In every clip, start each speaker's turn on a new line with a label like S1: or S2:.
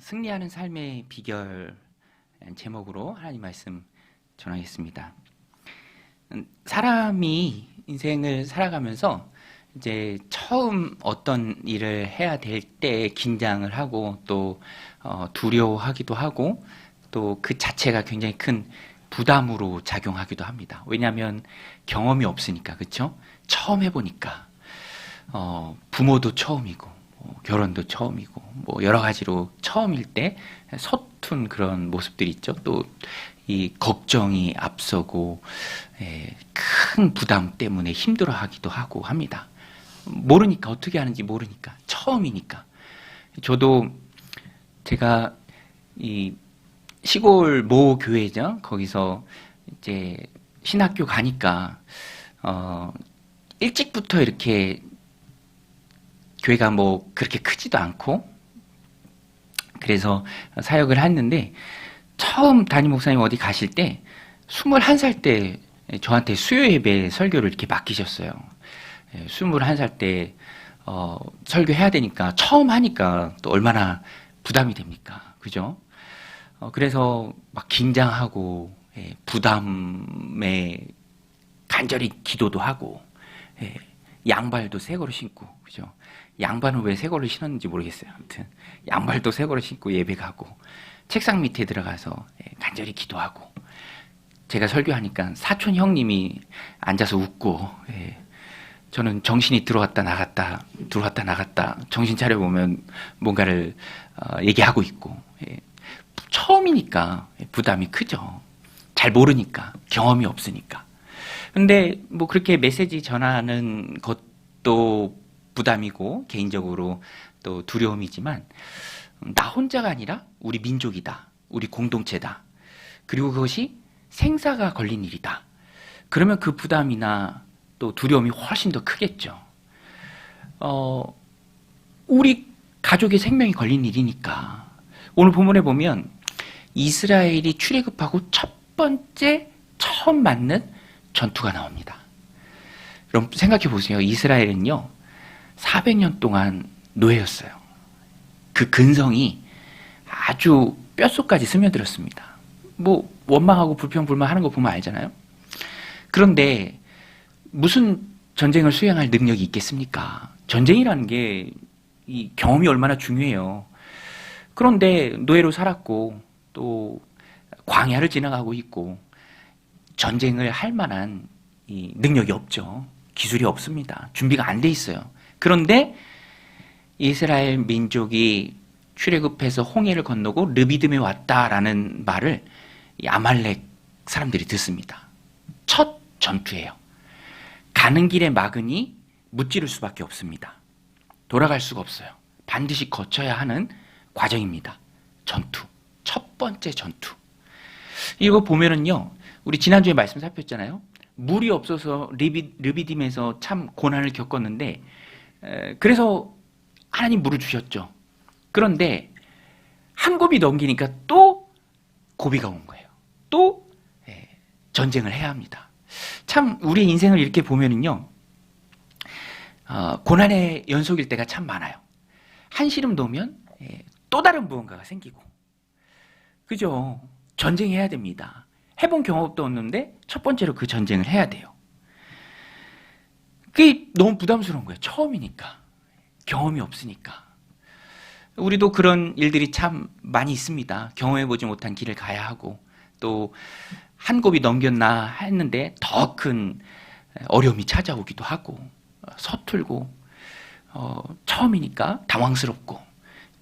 S1: 승리하는 삶의 비결 제목으로 하나님 말씀 전하겠습니다. 음, 사람이 인생을 살아가면서 이제 처음 어떤 일을 해야 될 때 긴장을 하고 또 어, 두려워하기도 하고 또 그 자체가 굉장히 큰 부담으로 작용하기도 합니다. 왜냐하면 경험이 없으니까 그렇죠? 처음 해보니까 어, 부모도 처음이고 뭐 결혼도 처음이고 뭐 여러 가지로 처음일 때 서툰 그런 모습들이 있죠. 또 이 걱정이 앞서고 예, 큰 부담 때문에 힘들어하기도 하고 합니다. 모르니까 어떻게 하는지 모르니까 처음이니까 저도 제가 이 시골 모 교회죠 거기서 이제 신학교 가니까 어 일찍부터 이렇게 교회가 뭐 그렇게 크지도 않고 그래서 사역을 했는데 처음 담임 목사님 어디 가실 때 21살 때 저한테 수요 예배 설교를 이렇게 맡기셨어요. 예, 21살 때 어, 설교해야 되니까 처음 하니까 또 얼마나 부담이 됩니까? 그죠? 어, 그래서 막 긴장하고 예, 부담에 간절히 기도도 하고 예, 양발도 새 거로 신고 그죠? 양반은 왜 새 거로 신었는지 모르겠어요. 아무튼 양발도 새 거로 신고 예배 가고 책상 밑에 들어가서 예, 간절히 기도하고 제가 설교하니까 사촌 형님이 앉아서 웃고 예, 저는 정신이 들어왔다 나갔다 들어왔다 나갔다 정신 차려 보면 뭔가를 어, 얘기하고 있고 예, 처음이니까 부담이 크죠. 잘 모르니까 경험이 없으니까. 근데 뭐 그렇게 메시지 전하는 것도 부담이고 개인적으로 또 두려움이지만 나 혼자가 아니라 우리 민족이다. 우리 공동체다. 그리고 그것이 생사가 걸린 일이다. 그러면 그 부담이나 또 두려움이 훨씬 더 크겠죠. 어, 우리 가족의 생명이 걸린 일이니까. 오늘 본문에 보면 이스라엘이 출애굽하고 첫 번째 처음 맞는 전투가 나옵니다. 그럼 생각해 보세요. 이스라엘은요, 400년 동안 노예였어요. 그 근성이 아주 뼛속까지 스며들었습니다. 뭐, 원망하고 불평불만하는 거 보면 알잖아요? 그런데 무슨 전쟁을 수행할 능력이 있겠습니까? 전쟁이라는 게 이 경험이 얼마나 중요해요. 그런데 노예로 살았고 또 광야를 지나가고 있고 전쟁을 할 만한 이 능력이 없죠. 기술이 없습니다. 준비가 안 돼 있어요. 그런데 이스라엘 민족이 출애굽해서 홍해를 건너고 르비듬에 왔다라는 말을 이 아말렉 사람들이 듣습니다. 첫 전투예요. 가는 길에 막으니 무찌를 수밖에 없습니다. 돌아갈 수가 없어요. 반드시 거쳐야 하는 과정입니다. 전투. 첫 번째 전투. 이거 보면은요, 우리 지난주에 말씀 살폈잖아요. 물이 없어서 르비, 르비딤에서 참 고난을 겪었는데, 에, 그래서 하나님 물을 주셨죠. 그런데 한 고비 넘기니까 또 고비가 온 거예요. 또 에, 전쟁을 해야 합니다. 참 우리 인생을 이렇게 보면은요, 어, 고난의 연속일 때가 참 많아요. 한 시름 놓으면 예, 또 다른 무언가가 생기고, 그죠? 전쟁해야 됩니다. 해본 경험도 없는데 첫 번째로 그 전쟁을 해야 돼요. 그게 너무 부담스러운 거예요. 처음이니까. 경험이 없으니까. 우리도 그런 일들이 참 많이 있습니다. 경험해보지 못한 길을 가야 하고, 또, 한 곱이 넘겼나 했는데 더 큰 어려움이 찾아오기도 하고, 서툴고, 어, 처음이니까 당황스럽고,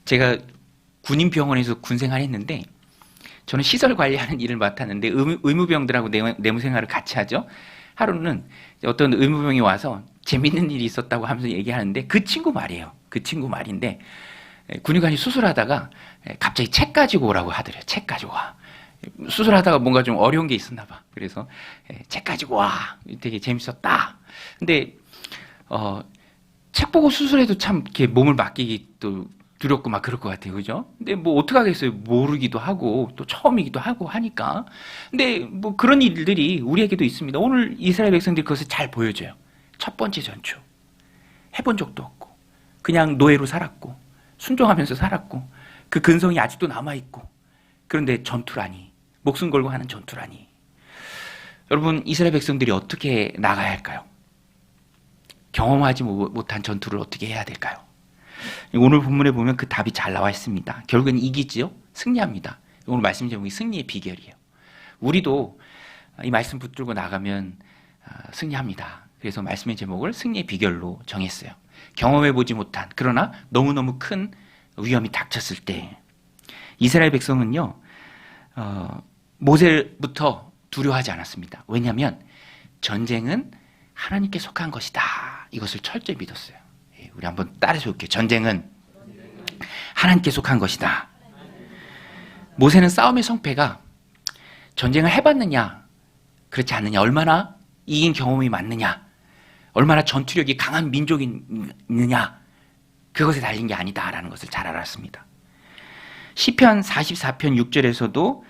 S1: 제가 군인 병원에서 군생활 했는데, 저는 시설 관리하는 일을 맡았는데 의무, 의무병들하고 내무, 내무 생활을 같이 하죠. 하루는 어떤 의무병이 와서 재밌는 일이 있었다고 하면서 얘기하는데 그 친구 말이에요. 그 친구 말인데 군의관이 수술하다가 갑자기 책 가지고 오라고 하더래요. 책 가지고 와. 수술하다가 뭔가 좀 어려운 게 있었나 봐. 그래서 책 가지고 와. 되게 재밌었다. 근데 어, 책 보고 수술해도 참 이렇게 몸을 맡기기 또 두렵고 막 그럴 것 같아요. 그죠? 근데 뭐 어떡하겠어요. 모르기도 하고 또 처음이기도 하고 하니까. 근데 뭐 그런 일들이 우리에게도 있습니다. 오늘 이스라엘 백성들이 그것을 잘 보여줘요. 첫 번째 전투. 해본 적도 없고. 그냥 노예로 살았고. 순종하면서 살았고. 그 근성이 아직도 남아 있고, 그런데 전투라니, 목숨 걸고 하는 전투라니. 여러분, 이스라엘 백성들이 어떻게 나가야 할까요? 경험하지 못한 전투를 어떻게 해야 될까요? 오늘 본문에 보면 그 답이 잘 나와 있습니다. 결국엔 이기지요? 승리합니다. 오늘 말씀 제목이 승리의 비결이에요. 우리도 이 말씀 붙들고 나가면 아, 승리합니다. 그래서 말씀의 제목을 승리의 비결로 정했어요. 경험해 보지 못한 그러나 너무너무 큰 위험이 닥쳤을 때 이스라엘 백성은요 어, 모세부터 두려워하지 않았습니다. 왜냐하면 전쟁은 하나님께 속한 것이다. 이것을 철저히 믿었어요. 예, 우리 한번 따라서 볼게요. 전쟁은 하나님께 속한 것이다. 모세는 싸움의 성패가 전쟁을 해봤느냐, 그렇지 않느냐, 얼마나 이긴 경험이 많느냐, 얼마나 전투력이 강한 민족이 있느냐, 그것에 달린 게 아니다라는 것을 잘 알았습니다. 시편 44편 6절에서도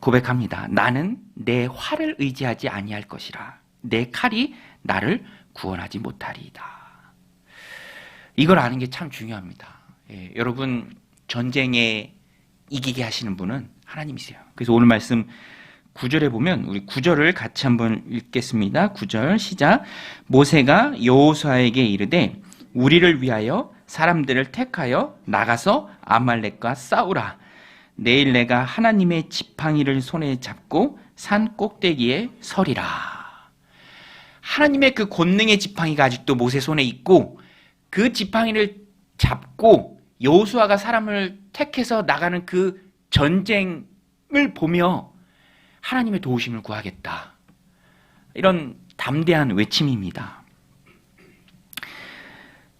S1: 고백합니다. 나는 내 활을 의지하지 아니할 것이라. 내 칼이 나를 구원하지 못하리이다. 이걸 아는 게 참 중요합니다. 예, 여러분 전쟁에 이기게 하시는 분은 하나님이세요. 그래서 오늘 말씀 9절에 보면 우리 9절을 같이 한번 읽겠습니다. 9절 시작. 모세가 여호수아에게 이르되 우리를 위하여 사람들을 택하여 나가서 아말렉과 싸우라. 내일 내가 하나님의 지팡이를 손에 잡고 산 꼭대기에 서리라. 하나님의 그 권능의 지팡이가 아직도 모세 손에 있고 그 지팡이를 잡고 여호수아가 사람을 택해서 나가는 그 전쟁을 보며 하나님의 도우심을 구하겠다. 이런 담대한 외침입니다.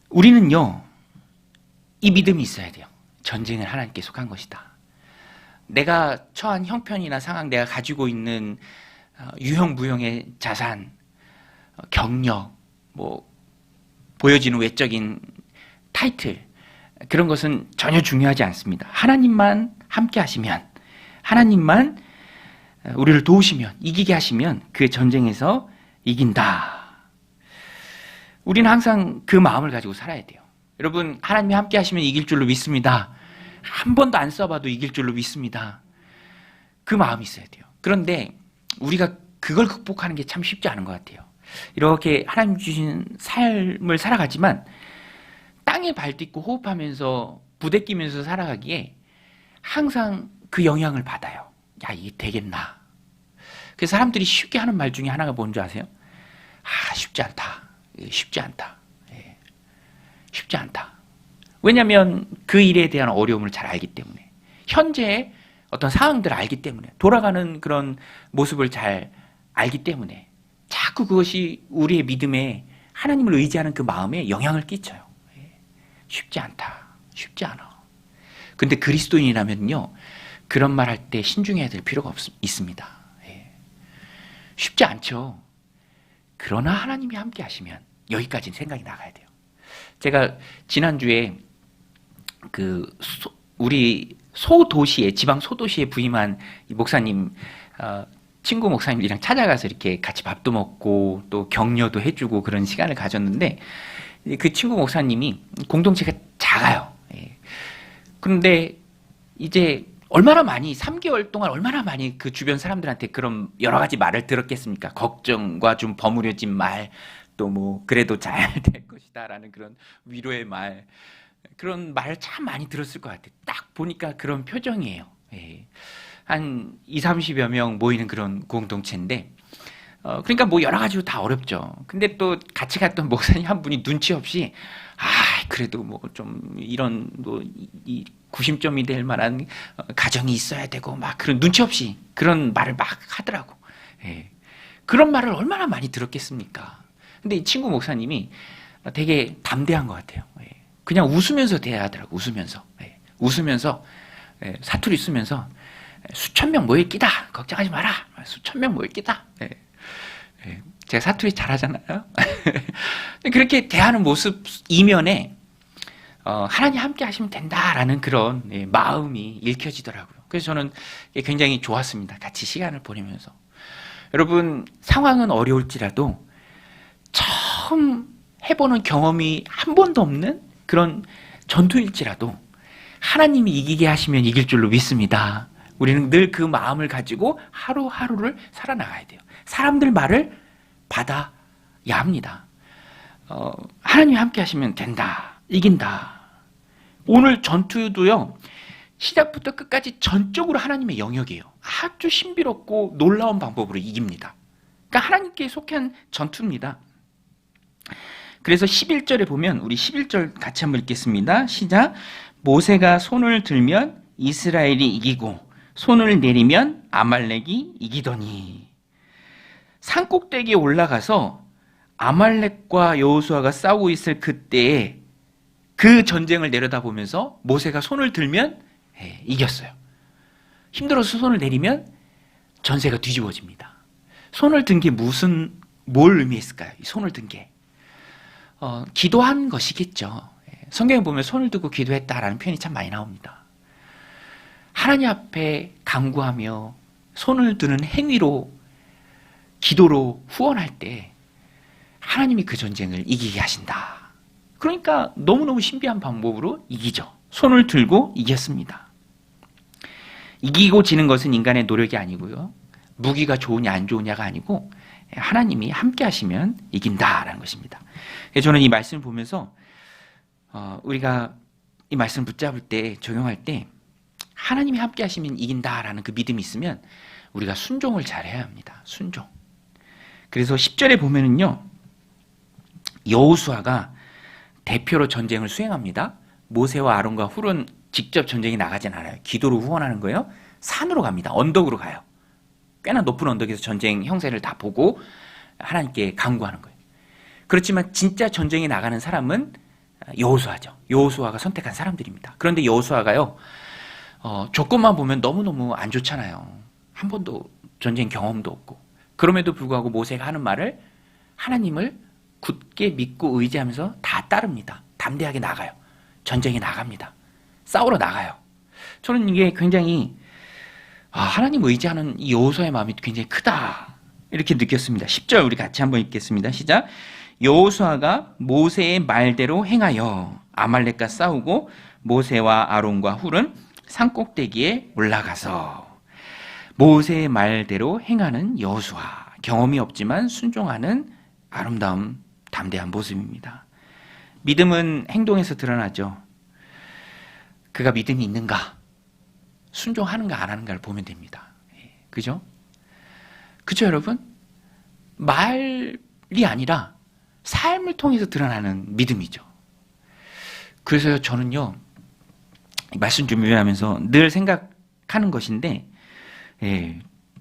S1: 우리는요, 이 믿음이 있어야 돼요. 전쟁은 하나님께 속한 것이다. 내가 처한 형편이나 상황, 내가 가지고 있는 어, 유형무형의 자산, 어, 경력, 뭐, 보여지는 외적인 타이틀, 그런 것은 전혀 중요하지 않습니다. 하나님만 함께 하시면, 하나님만 우리를 도우시면, 이기게 하시면 그 전쟁에서 이긴다. 우리는 항상 그 마음을 가지고 살아야 돼요. 여러분, 하나님이 함께 하시면 이길 줄로 믿습니다. 한 번도 안 써봐도 이길 줄로 믿습니다. 그 마음이 있어야 돼요. 그런데 우리가 그걸 극복하는 게 참 쉽지 않은 것 같아요. 이렇게 하나님 주신 삶을 살아가지만 땅에 발딛고 호흡하면서 부대끼면서 살아가기에 항상 그 영향을 받아요. 야, 이게 되겠나. 그래서 사람들이 쉽게 하는 말 중에 하나가 뭔지 아세요? 아, 쉽지 않다. 쉽지 않다. 예. 쉽지 않다. 왜냐하면 그 일에 대한 어려움을 잘 알기 때문에. 현재 어떤 상황들을 알기 때문에. 돌아가는 그런 모습을 잘 알기 때문에. 자꾸 그것이 우리의 믿음에 하나님을 의지하는 그 마음에 영향을 끼쳐요. 예. 쉽지 않다. 쉽지 않아. 근데 그리스도인이라면요. 그런 말 할 때 신중해야 될 필요가 없, 있습니다. 예. 쉽지 않죠. 그러나 하나님이 함께 하시면 여기까지는 생각이 나가야 돼요. 제가 지난주에 그 소, 우리 소도시에 지방 소도시에 부임한 목사님 어, 친구 목사님이랑 찾아가서 이렇게 같이 밥도 먹고 또 격려도 해주고 그런 시간을 가졌는데 그 친구 목사님이 공동체가 작아요. 예. 그런데 이제 얼마나 많이 3개월 동안 얼마나 많이 그 주변 사람들한테 그런 여러 가지 말을 들었겠습니까? 걱정과 좀 버무려진 말, 또 뭐 그래도 잘 될 것이다라는 그런 위로의 말, 그런 말참 많이 들었을 것 같아요. 딱 보니까 그런 표정이에요. 예. 한 2, 30여 명 모이는 그런 공동체인데, 어, 그러니까 뭐 여러 가지로 다 어렵죠. 근데 또 같이 갔던 목사님 한 분이 눈치 없이, 아, 그래도 뭐 좀 이런 뭐 이, 구심점이 될 만한 어, 가정이 있어야 되고 막 그런 눈치 없이 그런 말을 막 하더라고. 예. 그런 말을 얼마나 많이 들었겠습니까? 근데 이 친구 목사님이 되게 담대한 것 같아요. 예. 그냥 웃으면서 대하더라고, 웃으면서. 예. 웃으면서, 예. 사투리 쓰면서, 수천 명 모일 끼다. 걱정하지 마라. 수천 명 모일 끼다. 예. 예. 제가 사투리 잘하잖아요. 그렇게 대하는 모습 이면에 어, 하나님 함께 하시면 된다라는 그런 예, 마음이 읽혀지더라고요. 그래서 저는 굉장히 좋았습니다. 같이 시간을 보내면서. 여러분, 상황은 어려울지라도 처음 해보는 경험이 한 번도 없는 그런 전투일지라도 하나님이 이기게 하시면 이길 줄로 믿습니다. 우리는 늘 그 마음을 가지고 하루하루를 살아나가야 돼요. 사람들 말을 받아야 합니다. 어, 하나님이 함께 하시면 된다. 이긴다. 오늘 전투도요. 시작부터 끝까지 전적으로 하나님의 영역이에요. 아주 신비롭고 놀라운 방법으로 이깁니다. 그러니까 하나님께 속한 전투입니다. 그래서 11절에 보면 우리 11절 같이 한번 읽겠습니다. 시작. 모세가 손을 들면 이스라엘이 이기고 손을 내리면 아말렉이 이기더니 산 꼭대기에 올라가서 아말렉과 여호수아가 싸우고 있을 그때에 그 전쟁을 내려다보면서 모세가 손을 들면 예, 이겼어요. 힘들어서 손을 내리면 전세가 뒤집어집니다. 손을 든 게 무슨 뭘 의미했을까요? 이 손을 든 게. 어, 기도한 것이겠죠. 예, 성경에 보면 손을 들고 기도했다라는 표현이 참 많이 나옵니다. 하나님 앞에 간구하며 손을 드는 행위로 기도로 후원할 때 하나님이 그 전쟁을 이기게 하신다. 그러니까 너무너무 신비한 방법으로 이기죠. 손을 들고 이겼습니다. 이기고 지는 것은 인간의 노력이 아니고요. 무기가 좋으냐 안 좋으냐가 아니고 하나님이 함께 하시면 이긴다라는 것입니다. 저는 이 말씀을 보면서 어, 우리가 이 말씀 붙잡을 때 적용할 때 하나님이 함께 하시면 이긴다라는 그 믿음이 있으면 우리가 순종을 잘해야 합니다. 순종. 그래서 10절에 보면은요. 여호수아가 대표로 전쟁을 수행합니다. 모세와 아론과 훌은 직접 전쟁에 나가진 않아요. 기도로 후원하는 거예요. 산으로 갑니다. 언덕으로 가요. 꽤나 높은 언덕에서 전쟁 형세를 다 보고 하나님께 간구하는 거예요. 그렇지만 진짜 전쟁에 나가는 사람은 여호수아죠. 여호수아가 선택한 사람들입니다. 그런데 여호수아가요. 어, 조건만 보면 너무너무 안 좋잖아요. 한 번도 전쟁 경험도 없고. 그럼에도 불구하고 모세가 하는 말을 하나님을 굳게 믿고 의지하면서 다 따릅니다. 담대하게 나가요. 전쟁에 나갑니다. 싸우러 나가요. 저는 이게 굉장히 아, 하나님 의지하는 이 여호수아의 마음이 굉장히 크다. 이렇게 느꼈습니다. 10절 우리 같이 한번 읽겠습니다. 시작. 여호수아가 모세의 말대로 행하여 아말렉과 싸우고 모세와 아론과 훌은 산꼭대기에 올라가서 모세의 말대로 행하는 여호수아 경험이 없지만 순종하는 아름다움 담대한 모습입니다. 믿음은 행동에서 드러나죠. 그가 믿음이 있는가, 순종하는가 안 하는가를 보면 됩니다. 예, 그죠? 그죠, 여러분? 말이 아니라 삶을 통해서 드러나는 믿음이죠. 그래서 저는요, 말씀 준비하면서 늘 생각하는 것인데, 예,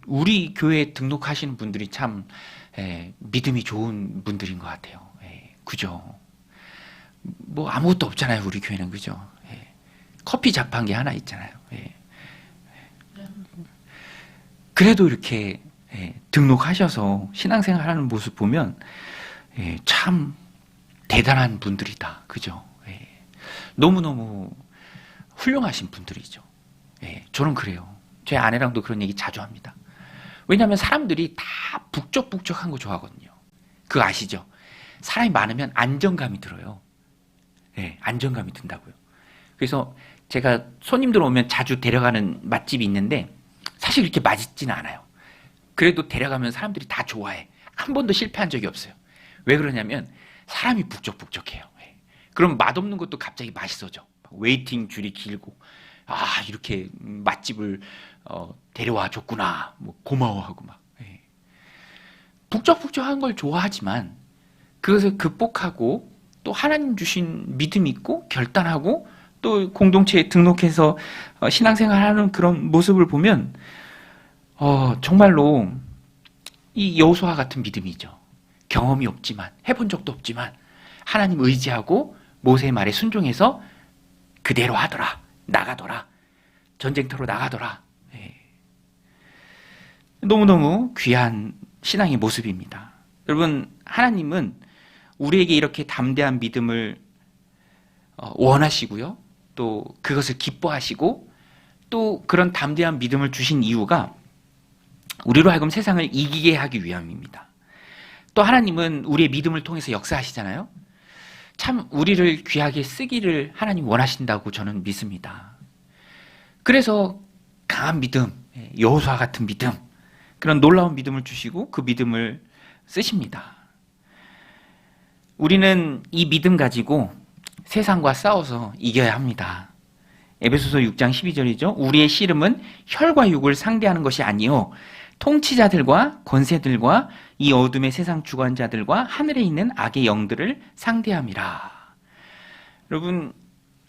S1: 우리 교회 등록하시는 분들이 참 예, 믿음이 좋은 분들인 것 같아요. 예, 그죠? 뭐 아무것도 없잖아요, 우리 교회는 그죠? 예, 커피 자판기 하나 있잖아요. 예. 그래도 이렇게 예, 등록하셔서 신앙생활하는 모습 보면 예, 참 대단한 분들이다, 그죠? 예. 너무 너무 훌륭하신 분들이죠. 예, 저는 그래요. 제 아내랑도 그런 얘기 자주 합니다. 왜냐하면 사람들이 다 북적북적한 거 좋아하거든요. 그거 아시죠? 사람이 많으면 안정감이 들어요. 네, 안정감이 든다고요. 그래서 제가 손님들 오면 자주 데려가는 맛집이 있는데 사실 이렇게 맛있지는 않아요. 그래도 데려가면 사람들이 다 좋아해. 한 번도 실패한 적이 없어요. 왜 그러냐면 사람이 북적북적해요. 예. 그럼 맛없는 것도 갑자기 맛있어져. 웨이팅 줄이 길고 아 이렇게 맛집을 어, 데려와 줬구나. 뭐 고마워하고 막. 예. 북적북적한 걸 좋아하지만 그것을 극복하고 또 하나님 주신 믿음 있고 결단하고 또 공동체에 등록해서 어, 신앙생활하는 그런 모습을 보면 어, 정말로 이 여호수아 같은 믿음이죠. 경험이 없지만 해본 적도 없지만 하나님 의지하고 모세의 말에 순종해서 그대로 하더라 나가더라 전쟁터로 나가더라 예. 너무너무 귀한 신앙의 모습입니다. 여러분 하나님은 우리에게 이렇게 담대한 믿음을 어, 원하시고요. 또 그것을 기뻐하시고 또 그런 담대한 믿음을 주신 이유가 우리로 하여금 세상을 이기게 하기 위함입니다. 또 하나님은 우리의 믿음을 통해서 역사하시잖아요. 참 우리를 귀하게 쓰기를 하나님 원하신다고 저는 믿습니다. 그래서 강한 믿음, 여호수아 같은 믿음, 그런 놀라운 믿음을 주시고 그 믿음을 쓰십니다. 우리는 이 믿음 가지고 세상과 싸워서 이겨야 합니다. 에베소서 6장 12절이죠. 우리의 씨름은 혈과 육을 상대하는 것이 아니요 통치자들과 권세들과 이 어둠의 세상 주관자들과 하늘에 있는 악의 영들을 상대함이라. 여러분,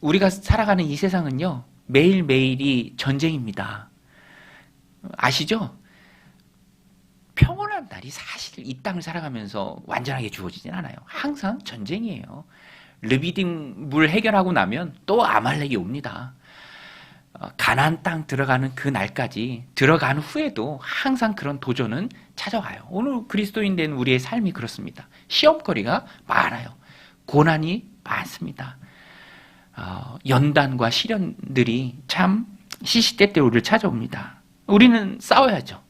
S1: 우리가 살아가는 이 세상은요, 매일매일이 전쟁입니다. 아시죠? 평온한 날이 사실 이 땅을 살아가면서 완전하게 주어지진 않아요. 항상 전쟁이에요. 르비딩 물 해결하고 나면 또 아말렉이 옵니다. 어, 가나안 땅 들어가는 그 날까지 들어간 후에도 항상 그런 도전은 찾아와요. 오늘 그리스도인 된 우리의 삶이 그렇습니다. 시험거리가 많아요. 고난이 많습니다. 어, 연단과 시련들이 참 시시때때 우리를 찾아옵니다. 우리는 싸워야죠.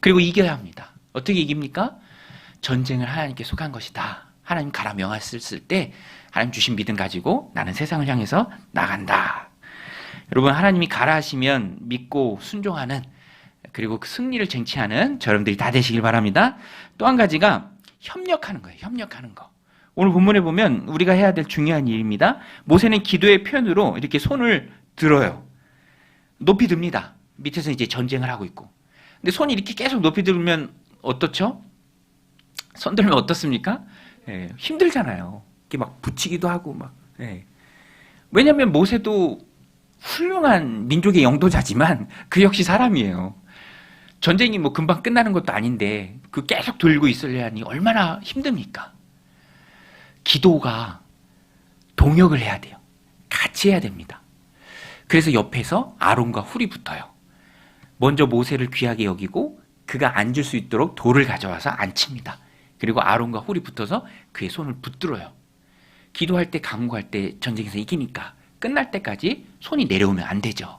S1: 그리고 이겨야 합니다. 어떻게 이깁니까? 전쟁을 하나님께 속한 것이다. 하나님 가라 명하셨을 때 하나님 주신 믿음 가지고 나는 세상을 향해서 나간다. 여러분 하나님이 가라 하시면 믿고 순종하는 그리고 그 승리를 쟁취하는 저러분들이 다 되시길 바랍니다. 또 한 가지가 협력하는 거예요. 협력하는 거. 오늘 본문에 보면 우리가 해야 될 중요한 일입니다. 모세는 기도의 표현으로 이렇게 손을 들어요. 높이 듭니다. 밑에서 이제 전쟁을 하고 있고. 근데 손이 이렇게 계속 높이 들면 어떻죠? 손 들면 어떻습니까? 예, 힘들잖아요. 이렇게 막 붙이기도 하고 막. 예. 왜냐하면 모세도 훌륭한 민족의 영도자지만 그 역시 사람이에요. 전쟁이 뭐 금방 끝나는 것도 아닌데 그 계속 들고 있으려 하니 얼마나 힘듭니까? 기도가 동역을 해야 돼요. 같이 해야 됩니다. 그래서 옆에서 아론과 훌이 붙어요. 먼저 모세를 귀하게 여기고 그가 앉을 수 있도록 돌을 가져와서 앉힙니다. 그리고 아론과 훌이 붙어서 그의 손을 붙들어요. 기도할 때, 강구할 때 전쟁에서 이기니까 끝날 때까지 손이 내려오면 안 되죠.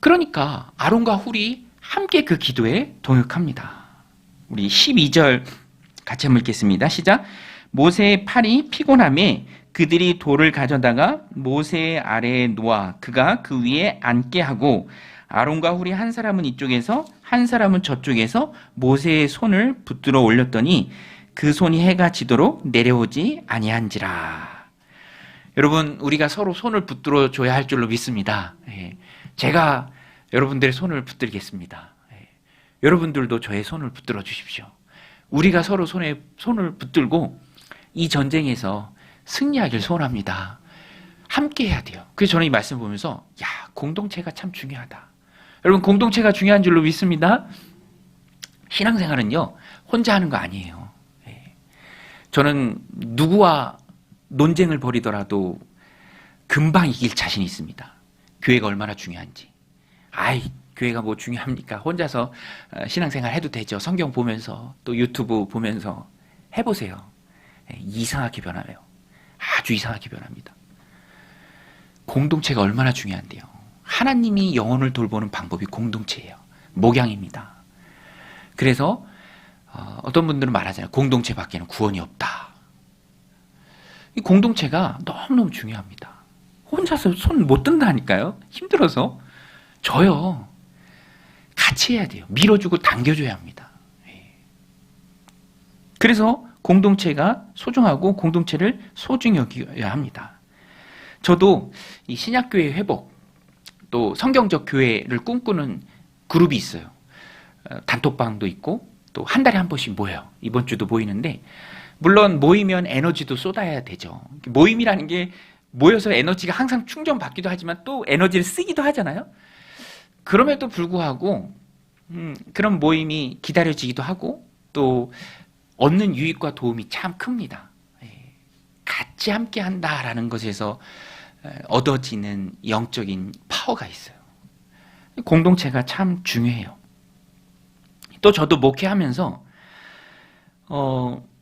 S1: 그러니까 아론과 훌이 함께 그 기도에 동역합니다. 우리 12절 같이 한번 읽겠습니다. 시작. 모세의 팔이 피곤함에 그들이 돌을 가져다가 모세 아래에 놓아 그가 그 위에 앉게 하고 아론과 훌이 한 사람은 이쪽에서 한 사람은 저쪽에서 모세의 손을 붙들어 올렸더니 그 손이 해가 지도록 내려오지 아니한지라. 여러분 우리가 서로 손을 붙들어 줘야 할 줄로 믿습니다. 예. 제가 여러분들의 손을 붙들겠습니다. 예. 여러분들도 저의 손을 붙들어 주십시오. 우리가 서로 손에 손을 붙들고 이 전쟁에서 승리하길 소원합니다. 함께 해야 돼요. 그래서 저는 이 말씀 보면서 야 공동체가 참 중요하다. 여러분 공동체가 중요한 줄로 믿습니다. 신앙생활은요 혼자 하는 거 아니에요. 예. 저는 누구와 논쟁을 벌이더라도 금방 이길 자신이 있습니다. 교회가 얼마나 중요한지. 아이, 교회가 뭐 중요합니까? 혼자서 어, 신앙생활 해도 되죠. 성경 보면서 또 유튜브 보면서 해보세요. 예, 이상하게 변하요. 아주 이상하게 변합니다. 공동체가 얼마나 중요한데요. 하나님이 영혼을 돌보는 방법이 공동체예요. 목양입니다. 그래서 어, 어떤 분들은 말하잖아요. 공동체 밖에는 구원이 없다. 이 공동체가 너무너무 중요합니다. 혼자서 손 못 든다니까요. 힘들어서. 저요. 같이 해야 돼요. 밀어주고 당겨줘야 합니다. 예. 그래서 공동체가 소중하고 공동체를 소중히 여겨야 합니다. 저도 이 신약교회 회복, 또 성경적 교회를 꿈꾸는 그룹이 있어요. 어, 단톡방도 있고, 또 한 달에 한 번씩 모여요. 이번 주도 모이는데, 물론 모이면 에너지도 쏟아야 되죠. 모임이라는 게 모여서 에너지가 항상 충전받기도 하지만 또 에너지를 쓰기도 하잖아요. 그럼에도 불구하고 음, 그런 모임이 기다려지기도 하고 또 얻는 유익과 도움이 참 큽니다. 예, 같이 함께 한다라는 것에서 얻어지는 영적인 파워가 있어요. 공동체가 참 중요해요. 또 저도 목회하면서 어,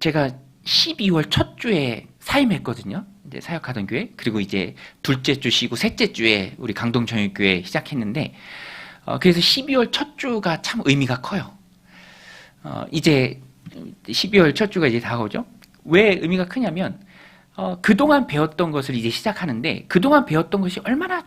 S1: 제가 12월 첫 주에 사임했거든요. 이제 사역하던 교회. 그리고 이제 둘째 주 쉬고 셋째 주에 우리 강동정육교회 시작했는데, 어, 그래서 12월 첫 주가 참 의미가 커요. 어, 이제 12월 첫 주가 이제 다가오죠. 왜 의미가 크냐면 어, 그동안 배웠던 것을 이제 시작하는데 그동안 배웠던 것이 얼마나